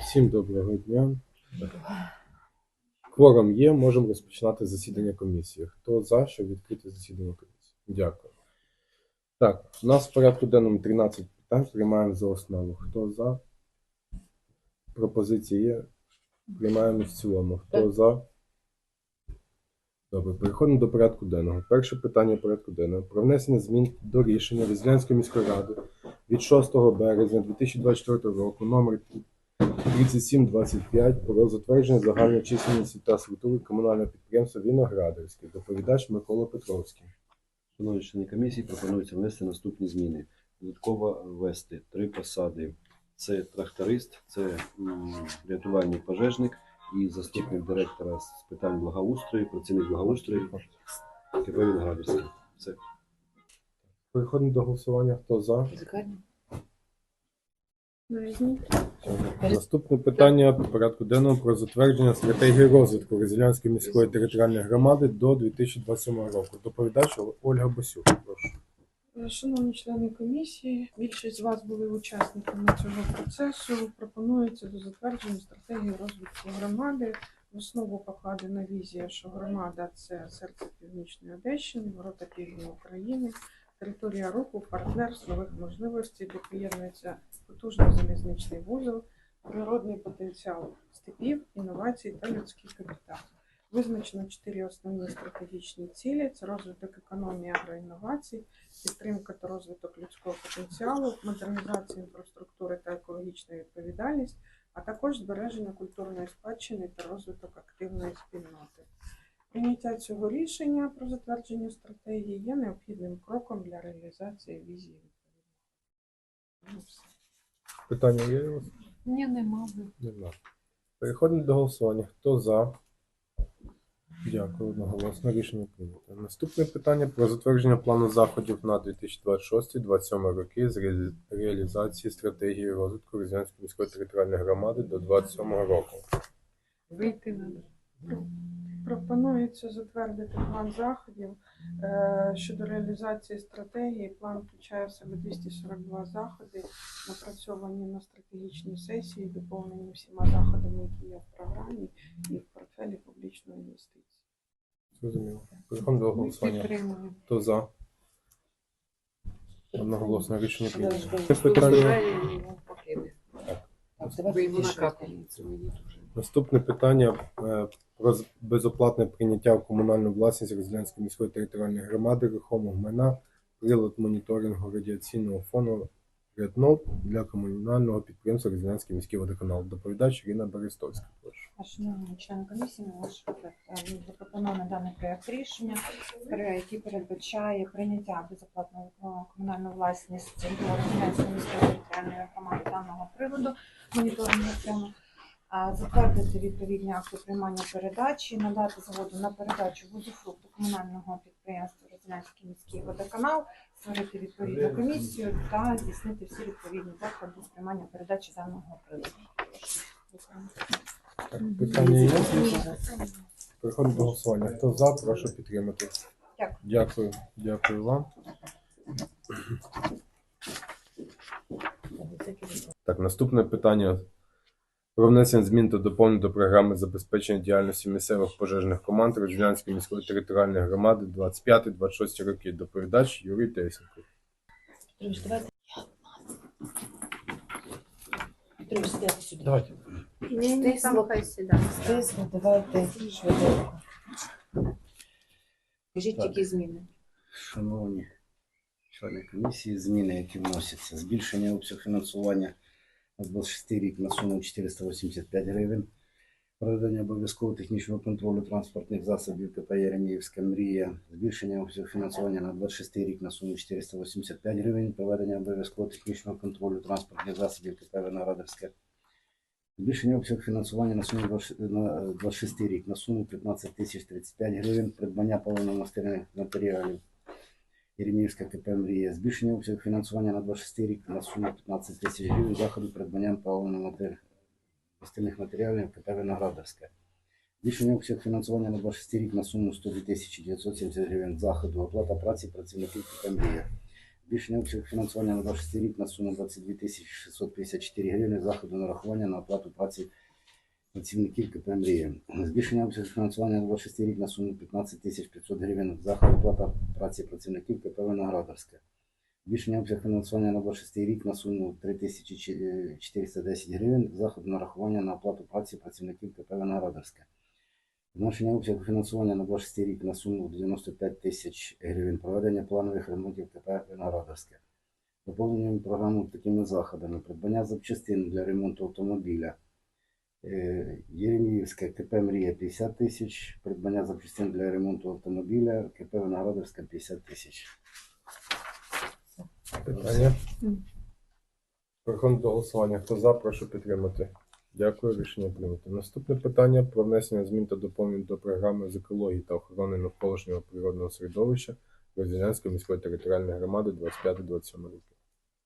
Всім доброго дня. Кворум є, можемо розпочинати засідання комісії. Хто за, щоб відкрити засідання комісії? Дякую. Так, у нас в порядку денному 13 питань, приймаємо за основу. Хто за? Пропозиції є. Приймаємо в цілому. Хто за? Добре, переходимо до порядку денного. Перше питання порядку денного про внесення змін до рішення Різдвянської міської ради від 6 березня 2024 року номер 3725 про затвердження загальної чисельності та структури комунального підприємства Віноградарське. Доповідач Микола Петровський. Шановні члени комісії, пропонується внести наступні зміни. Додатково ввести три посади. Це тракторист, це рятувальний пожежник і заступник директора з питань благоустрою, працівник благоустрою КП Віноградарське. Це Переходимо до голосування. Хто за? Музикальні. Наступне питання по порядку денного про затвердження стратегії розвитку Резилянської міської територіальної громади до 2027 року. Доповідач Ольга Босюк. Прошу. Шановні члени комісії, більшість з вас були учасниками цього процесу. Пропонується до затвердження стратегії розвитку громади. В основу покладена візія, що громада це серце північної Одещини, ворота півдня України, територія руху, партнерств, нових можливостей, де приєднується потужний залізничний вузол, природний потенціал степів, інновацій та людський капітал. Визначено чотири основні стратегічні цілі: це розвиток економії агроінновацій, підтримка та розвиток людського потенціалу, модернізація інфраструктури та екологічна відповідальність, а також збереження культурної спадщини та розвиток активної спільноти. Прийняття цього рішення про затвердження стратегії є необхідним кроком для реалізації візії відповідно. Ну. Питання є у вас? Ні, нема. Нема. Переходимо до голосування. Хто за? Дякую, одноголосно. Рішення прийнято. Наступне питання про затвердження плану заходів на 2026-2027 роки з реалізації стратегії розвитку Резидентської міської територіальної громади до 2027 року. Вийти надо. Пропонується затвердити план заходів е, щодо реалізації стратегії. План включає в себе 242 заходи, напрацьовані на стратегічній сесії, доповнені всіма заходами, які є в програмі і в портфелі публічної інвестиції. Зрозуміло. Переходимо до голосування. Підтримую. Хто за? Одноголосно рішення прийнято. Це питання. Наступне питання е, про з- безоплатне прийняття в комунальну власність Резидентської міської територіальної громади рухомого майна, прилад моніторингу радіаційного фону Реднот для комунального підприємства Резидентський міський водоканал. Доповідач Ірина Берестовська. Прошу. Шановні члени комісії, на ваш е, запропонований даний проект рішення, який передбачає прийняття безоплатної е, комунальної власності до Резидентської міської територіальної громади даного приводу моніторингу цьому, а затвердити відповідні акти приймання передачі, надати згоду на передачу вузофрукту комунального підприємства Резидентський міський водоканал, створити відповідну комісію та здійснити всі відповідні заходи з приймання передачі даного приводу. Так, питання є? Переходимо до голосування. Хто за, прошу підтримати. Дякую. Дякую. Дякую вам. Так, наступне питання про внесення змін та доповнень до програми забезпечення діяльності місцевих пожежних команд Розділянської міської територіальної громади 25-26 роки. Доповідач Юрій Тесенко. Давайте. Хай сідає. стисло, давайте швиденько. Кажіть Так. тільки зміни. Шановні члени комісії, зміни, які вносяться. Збільшення обсягу фінансування на 26 рік на суму 485 гривень. Проведення обов'язкового технічного контролю транспортних засобів КП Єреміївська мрія. Збільшення обсягу фінансування на 26 рік на суму 485 гривень. Проведення обов'язкового технічного контролю транспортних засобів КП Виноградарське. Збільшення обсягу фінансування на суму на 26 рік на суму 15 тисяч 35 гривень. Придбання паливно-мастильних матеріалів. Єреміївська КП «Мрія». Збільшення обсягу фінансування на 26 рік на суму 15 тисяч гривень заходу придбанням паливно-мастильних матеріалів КП Виноградарське. Збільшення обсягу фінансування на 26 рік на суму 102 тисячі 970 гривень заходу. Оплата праці працівників КП «Мрія». Збільшення обсягу фінансування на 26 рік на суму 22 тисячі 654 гривні заходу нарахування на оплату праці працівників КП «Мрія». Збільшення обсягу фінансування на 26 рік на суму 15 тисяч 500 гривень заходу оплата праці працівників КП «Виноградарське». Збільшення обсягу фінансування на 26 рік на суму 3410 гривень заходу нарахування на оплату праці працівників КП «Виноградарське». Зменшення обсягу фінансування на 26 рік на суму 95 тисяч гривень. Проведення планових ремонтів КП Виноградарське. Доповнюємо програму такими заходами. Придбання запчастин для ремонту автомобіля. Е, Єреміївське КП Мрія 50 тисяч. Придбання запчастин для ремонту автомобіля. КП Виноградарське 50 тисяч. Питання? Переходимо до голосування. Хто за, прошу підтримати. Дякую, рішення прийнято. Наступне питання про внесення змін та доповнень до програми з екології та охорони навколишнього природного середовища Розділянської міської територіальної громади 25-27 роки.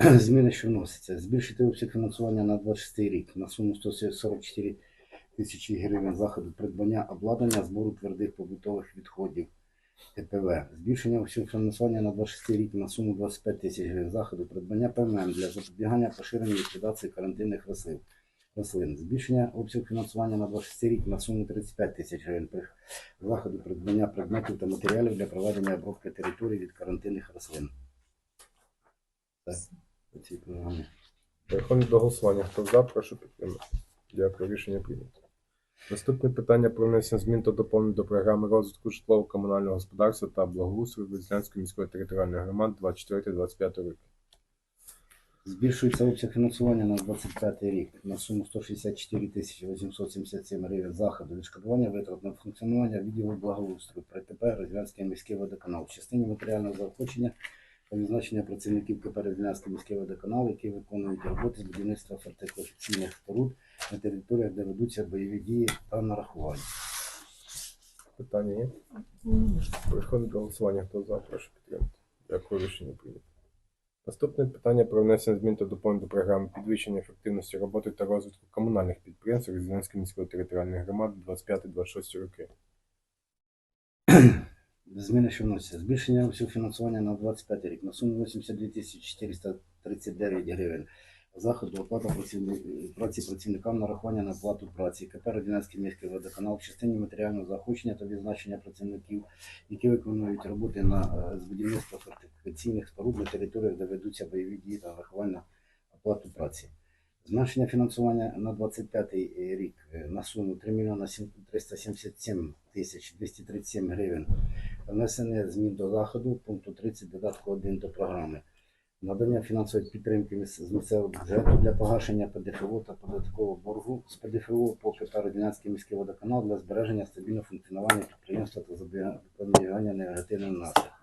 Зміни, що вносяться. Збільшити обсяг фінансування на 26 рік на суму 144 тисячі гривень заходу придбання обладнання збору твердих побутових відходів ТПВ. Збільшення обсягу фінансування на 26 рік на суму 25 тисяч гривень заходу придбання ПММ для запобігання поширення ліквідації карантинних рослин. Збільшення обсягу фінансування на 26 рік на суму 35 тисяч гривень заходу придбання предметів та матеріалів для проведення обробки території від карантинних рослин. Це по цій програмі. Переходимо до голосування. Хто за, прошу підтримати. Дякую, рішення прийнято. Наступне питання про внесення змін та доповнень до програми розвитку житлово-комунального господарства та благоустрою Розділянської міської територіальної громади 24-25 роки. Збільшується обсяг фінансування на 25 рік на суму 164 тисячі 877 гривень заходу відшкодування витрат на функціонування відділу благоустрою при КП Розділянський міський водоканал. В частині матеріального заохочення та відзначення працівників КП міський водоканал, які виконують роботи з будівництва фортифікаційних споруд на територіях, де ведуться бойові дії та нарахування. Питання є? Переходимо до голосування. Хто за, прошу підтримати. Дякую, рішення прийнято. Наступне питання про внесення змін та доповнень до програми підвищення ефективності роботи та розвитку комунальних підприємств Розділянської міської територіальної громади 25-26 роки. Зміни, що вносяться. Збільшення обсягу фінансування на 25 рік на суму 82 тисячі 439 гривень. Заходу оплата праці працівникам нарахування на оплату праці. КП Радянський міський водоканал в частині матеріального заохочення та відзначення працівників, які виконують роботи на е, з будівництва фортифікаційних споруд на територіях, де ведуться бойові дії та нарахування оплату праці. Зменшення фінансування на 25 рік е, на суму 3 мільйона 377 тисяч 237 гривень. Внесення змін до заходу пункту 30 додатку 1 до програми. Надання фінансової підтримки з місцевого бюджету для погашення ПДФО та податкового боргу з ПДФО по КП Радянський міський водоканал для збереження стабільного функціонування підприємства та запобігання негативним наслідкам.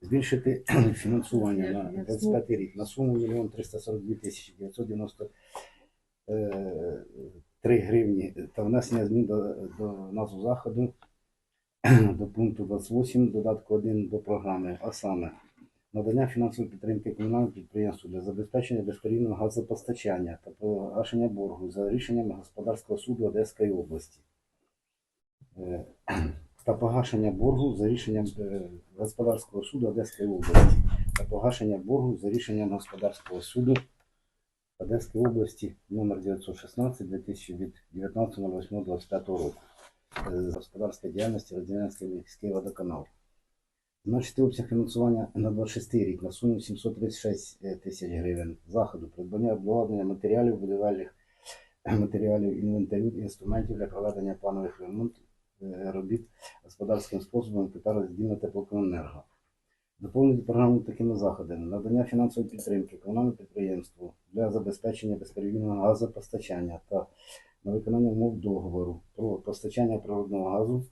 Збільшити фінансування на 25 рік на суму 1 342 тисячі 993 гривні та внесення змін до, до назв заходу до пункту 28 додатку 1 до програми, а саме надання фінансової підтримки комунальному підприємству для забезпечення безперервного газопостачання та погашення боргу за рішенням господарського суду Одеської області. Е, Та погашення боргу за рішенням е, господарського суду Одеської області та погашення боргу за рішенням господарського суду Одеської області номер 916 2019.08.25 року з господарської діяльності Розділянський міський водоканал. Значить, обсяг фінансування на 26 рік на суму 736 тисяч гривень заходу, придбання обладнання матеріалів, будівельних матеріалів, інвентарю і інструментів для проведення планових ремонтів е, робіт господарським способом КП роздільна теплокомуненерго. Доповнити програму такими заходами: надання фінансової підтримки комунальному підприємству для забезпечення безперебійного газопостачання та на виконання умов договору про постачання природного газу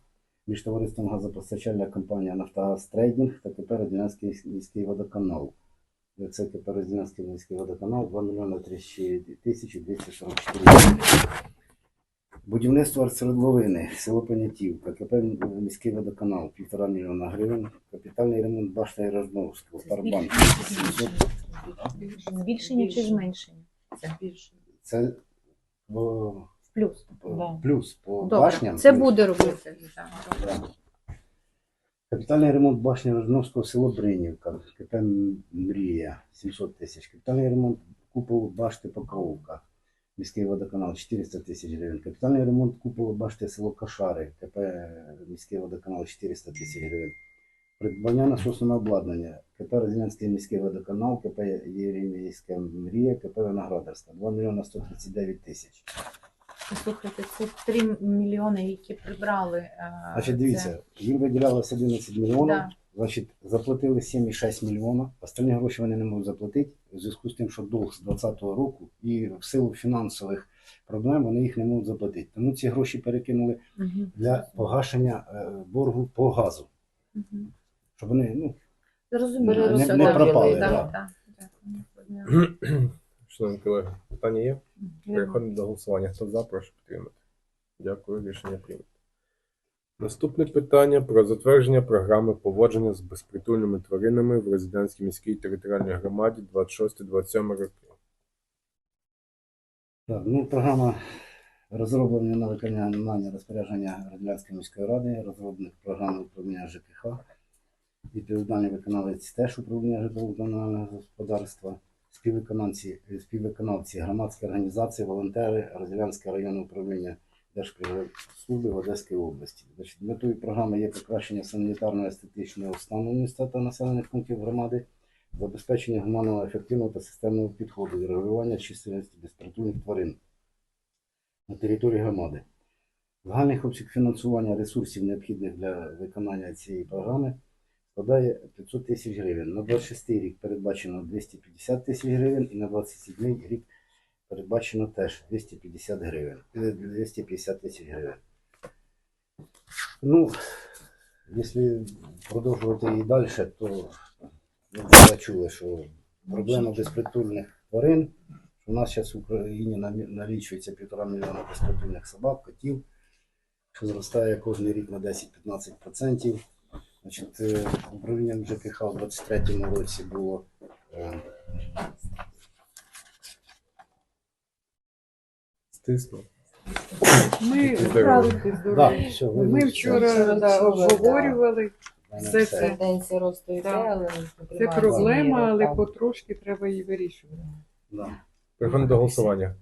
між товариством газопостачальна компанія Нафтогаз Трейдинг та КП Радянський міський водоканал. Це КП Радянський міський водоканал 2 мільйони 30 тисячі 244 гривень. Будівництво арцередловини, село Понятівка, КП міський водоканал 1,5 мільйона гривень, капітальний ремонт башти Рожновського, Старбанк Збільшення чи зменшення? Це о, Плюс. о, Да. плюс по Добре, башням. це плюс. буде робити. Да. Капітальний ремонт башні Рожновського село Бринівка, КП Мрія 700 тисяч. Капітальний ремонт куполу башти Покровка, міський водоканал 400 тисяч гривень. Капітальний ремонт куполу башти село Кашари, КП міський водоканал 400 тисяч гривень. Придбання насосного обладнання, КП Розілянський міський водоканал, КП Єремійська Мрія, КП Виноградарська 2 мільйона 139 тисяч. Слухайте, це 3 мільйони, які прибрали. е, Значить, дивіться, їм виділялося 11 мільйонів. Да. Значить, заплатили 7,6 мільйона. Остальні гроші вони не можуть заплатити в зв'язку з тим, що долг з 2020 року і в силу фінансових проблем вони їх не можуть заплатити. Тому ці гроші перекинули Мгм. для погашення е, боргу по газу, Мгм. щоб вони ну Зрозуміло. Не- не так, пропали, так, да. так. Дякую. Шановні колеги, питання є? Переходимо до голосування. Хто за, прошу підтримати. Дякую, рішення прийнято. Наступне питання про затвердження програми поводження з безпритульними тваринами в резидентській міській територіальній громаді 26-27 роки. Так, ну, програма розроблена на виконання розпорядження Радянської міської ради, розробник програми управління ЖКХ, відповідальний виконавець теж управління житлово-комунального господарства, співвиконавці, співвиконавці громадські організації, волонтери Розділянське районне управління Держприродслужби в Одеській області. Значить, метою програми є покращення санітарно-естетичного стану міста та населених пунктів громади, забезпечення гуманного, ефективного та системного підходу і регулювання чисельності безпритульних тварин на території громади. Загальний обсяг фінансування ресурсів, необхідних для виконання цієї програми, складає 500 тисяч гривень. На 26 рік передбачено 250 тисяч гривень і на 27 рік передбачено теж 250 гривень. е, 250 тисяч гривень. Ну, якщо продовжувати і далі, то вже чули, що проблема безпритульних тварин, у нас зараз в Україні налічується півтора мільйона безпритульних собак, котів, що зростає кожен рік на 10-15%. Значить, е, управлінням ЖКХ у 23-му році було Стиснув. Ми Здоров'я. да, все, ви- Ми вчора да, обговорювали. все все. це. Тенденція росту йде, Так. але Це проблема, але так. потрошки треба її вирішувати. Да. Переходимо до голосування.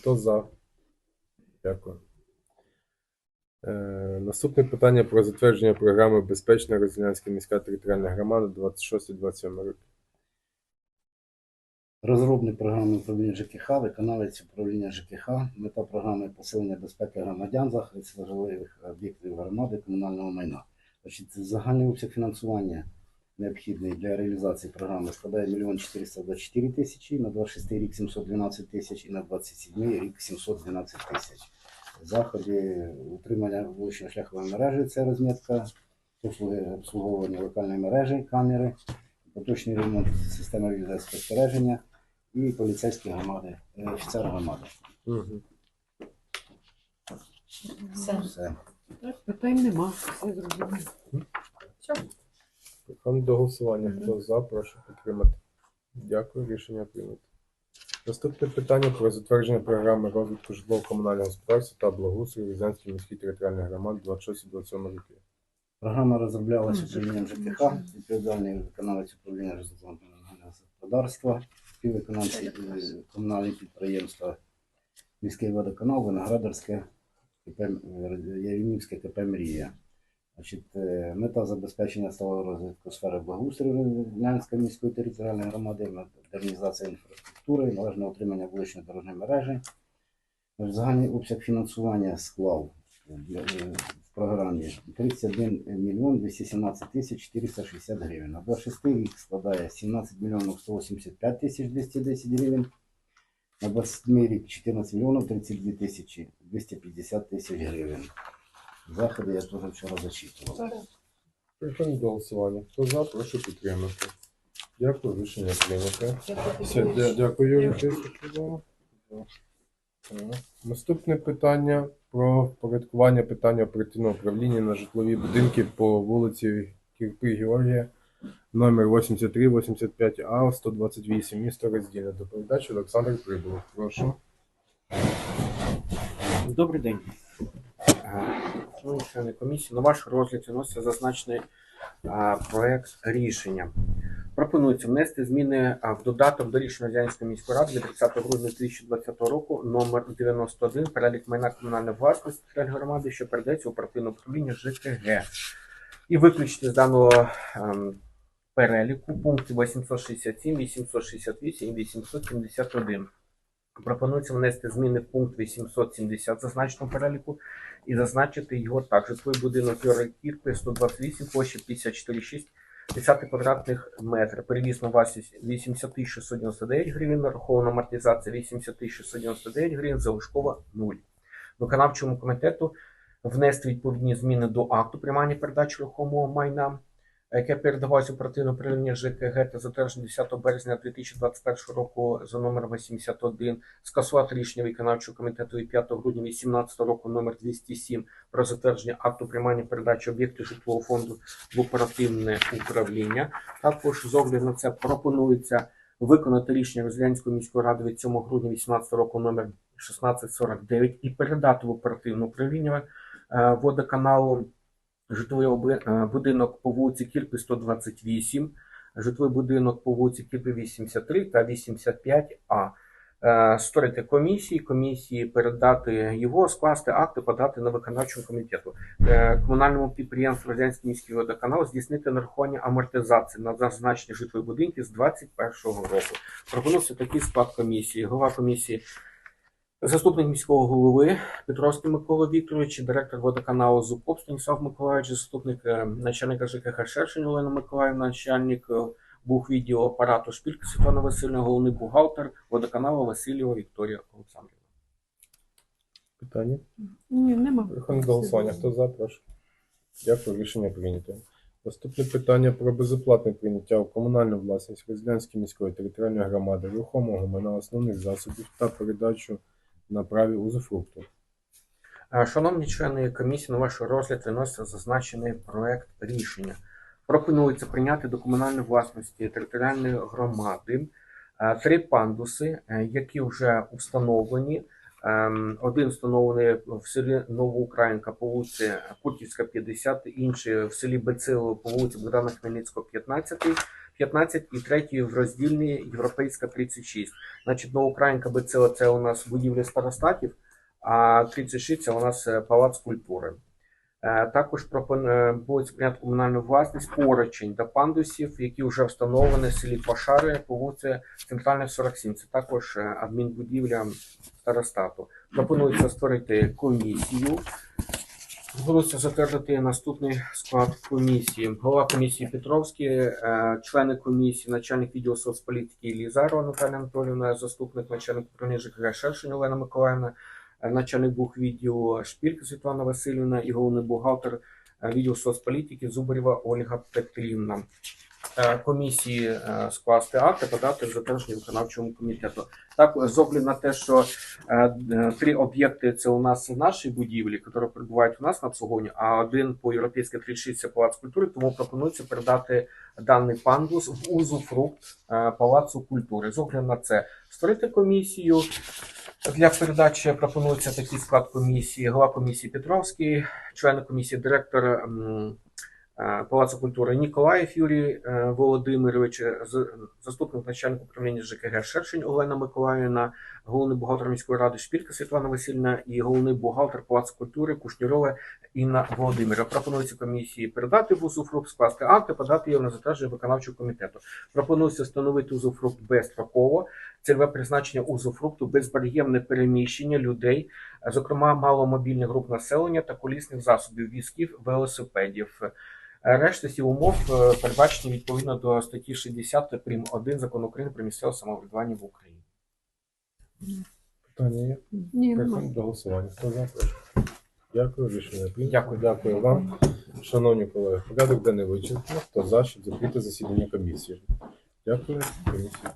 Хто за? Дякую. Е, наступне питання про затвердження програми Безпечна Розілянська міська територіальна громада 26-27 роки. Розробник програми управління ЖКХ, виконавець управління ЖКХ, мета програми посилення безпеки громадян, захист важливих об'єктів громади, комунального майна. Значить, загальний обсяг фінансування необхідний для реалізації програми складає 1 424 тисячі, на 26 рік 712 тисяч і на 27 рік 712 тисяч. Заходи утримання вуличної шляхової мережі це розмітка, послуги обслуговування локальної мережі, камери, поточний ремонт системи відеоспостереження і поліцейські громади, е, офіцер громади. Угу. Все. Все. Так, питань нема, все зрозуміло. Переходимо до голосування. Хто за, прошу підтримати. Дякую, рішення прийнято. Наступне питання про затвердження програми розвитку житлово-комунального господарства та благоустрою Рязанської міської територіальної громади 26-27 роки. Програма розроблялася управлінням ЖКХ, відповідальний виконавець управління житлового господарства, співвиконавці комунальні підприємства, міський водоканал, Виноградарське, КП, е, Яринівське КП Мрія. Значить, е, мета забезпечення сталого розвитку сфери благоустрою Рязанської міської територіальної громади, модернізація інфраструктури, належне отримання вуличної дорожньої мережі. Загальний обсяг фінансування склав е, програмі 31 мільйон 217 тисяч 460 гривень. На 26 рік складає 17 мільйонів 185 тисяч 210 гривень. На 27 рік 14 мільйонів 32 тисячі 250 тисяч гривень. Заходи я теж вчора зачитував. Переходимо до голосування. Хто за, прошу підтримати. Дякую, рішення прийнято. Все, дя- дякую, Юрій. Тисячу. Наступне питання про впорядкування питання оперативного управління на житлові будинки по вулиці Кірпи Георгія, номер 83-85А, 128, місто Роздільне. Доповідач Олександр Прибулов. Прошу. Добрий день. Шановні члени комісії, на ваш розгляд вноситься зазначений проект рішення. Пропонується внести зміни в додаток до рішення Радянської міської ради від 30 грудня 2020 року номер 91 перелік майна комунальної власності громади, що передається у оперативне управління ЖКГ. І виключити з даного ем, переліку пункти 867, 868 і 871. Пропонується внести зміни в пункт 870 зазначеного переліку і зазначити його так. Житловий будинок Юрій Кірпи 128, площа 54,6 10 квадратних метрів. Перевісна вартість 80 699 гривень, нарахована амортизація 80 699 гривень, залишкова 0. Виконавчому комітету внести відповідні зміни до акту приймання передачі рухомого майна, яке передавалося оперативне управління ЖКГ та затверджено 10 березня 2021 року за номером 81, скасувати рішення виконавчого комітету від 5 грудня 2018 року номер 207 про затвердження акту приймання передачі об'єктів житлового фонду в оперативне управління. Також з огляду на це пропонується виконати рішення Розглянської міської ради від 7 грудня 2018 року номер 1649 і передати в оперативне управління е, водоканалу житловий е, будинок по вулиці Кірпи 128, житловий будинок по вулиці Кірпи 83 та 85А. Е, Створити комісії, комісії передати його, скласти акти, подати на виконавчому комітету. Е, Комунальному підприємству Радянський міський водоканал здійснити нарахування амортизації на зазначені житлові будинки з 2021 року. Пропонується такий склад комісії. Голова комісії Заступник міського голови Петровський Микола Вікторович, директор водоканалу Зубков Станіслав Миколаївич, заступник е, начальника ЖКХ Шершень Олена Миколаївна, начальник е, бухвідділу апарату Шпілька Світлана Васильівна, головний бухгалтер водоканалу Васильєва Вікторія Олександрівна. Питання? Ні, нема. Переходимо голосування. Хто за, прошу. Дякую, рішення прийнято. Наступне питання про безоплатне прийняття у комунальну власність Розглянської міської територіальної громади рухомого майна основних засобів та передачу на праві узуфрукту. Е, Шановні члени комісії, на ваш розгляд виноситься зазначений проект рішення. Пропонується прийняти до комунальної власності територіальної громади е, три пандуси, е, які вже установлені. Ем, Один встановлений в селі Новоукраїнка по вулиці Курківська, 50, інший в селі Бецило по вулиці Богдана Хмельницького, 15, 15 і третій в роздільній Європейська 36. Значить, Новоукраїнка Бецило це у нас будівля старостатів, а 36 це у нас е, палац культури. Е, Також пропонує буде прийняти комунальну власність поручень та пандусів, які вже встановлені в селі Пошари по вулиці Центральна 47. Це також е, адмінбудівля старостату. Пропонується створити комісію. Пропонується затвердити наступний склад комісії. Голова комісії Петровський, е, члени комісії, начальник відділу соцполітики Лізарова Наталя Анатолівна, заступник начальник управління ЖКГ Шершень Олена Миколаївна, начальник бухвідділу Шпілька Світлана Васильівна і головний бухгалтер е, відділу соцполітики Зубарєва Ольга Петрівна. Е, Комісії е, скласти акти, подати затвердження виконавчому комітету. Так, з огляду на те, що три об'єкти це у нас наші будівлі, які перебувають у нас на обслуговуванні, а один по європейській 36 це палац культури, тому пропонується передати даний пандус в узуфрукт палацу культури. З огляду на це створити комісію. Для передачі пропонується такий склад комісії, голова комісії Петровський, члени комісії, директор е, Палацу культури Ніколаєв Юрій е, Володимирович, заступник начальника управління ЖКГ Шершень Олена Миколаївна, головний бухгалтер міської ради Шпілька Світлана Васильівна і головний бухгалтер Палацу культури Кушнірова Інна Володимира. Пропонується комісії передати в узуфрукт, скласти акти, подати його на затвердження виконавчого комітету. Пропонується встановити узуфрукт безстроково, цільове призначення узуфрукту, безбар'єрне переміщення людей, зокрема маломобільних груп населення та колісних засобів, візків, велосипедів. Решта сів умов е, передбачені відповідно до статті 60 прим. 1 закону України про місцеве самоврядування в Україні. Питання є? Ні. Переходимо до голосування. Хто за, прошу. Дякую, рішення прийнято. Дякую. Дякую вам. Шановні колеги, порядок денний вичерпно. Хто за, щоб закрити засідання комісії? Дякую. Комісія.